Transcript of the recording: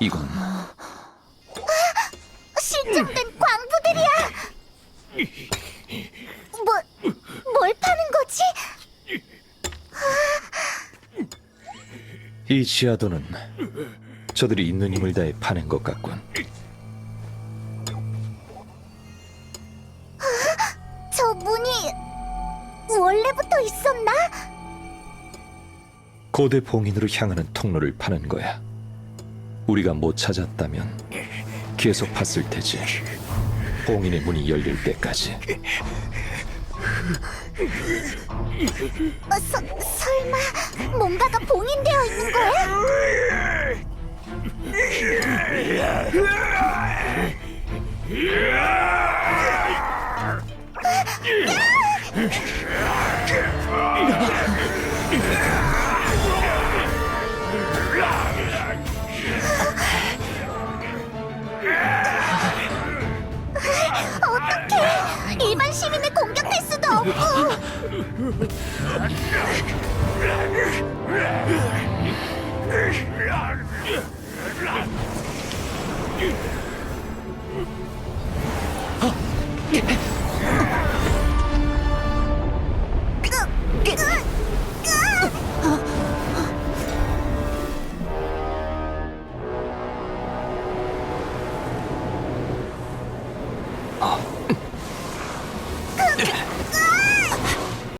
이건 실종된 광부들이야. 뭐, 뭘 파는 거지? 이 지하도는 저들이 있는 힘을 다해 파낸 것 같군. 저 문이 원래부터 있었나? 고대 봉인으로 향하는 통로를 파는 거야. 우리가 못 찾았다면 계속 팠을 테지. 봉인의 문이 열릴 때까지. 어, 서, 설마 뭔가가 봉인되어 있는 거야? Yeah.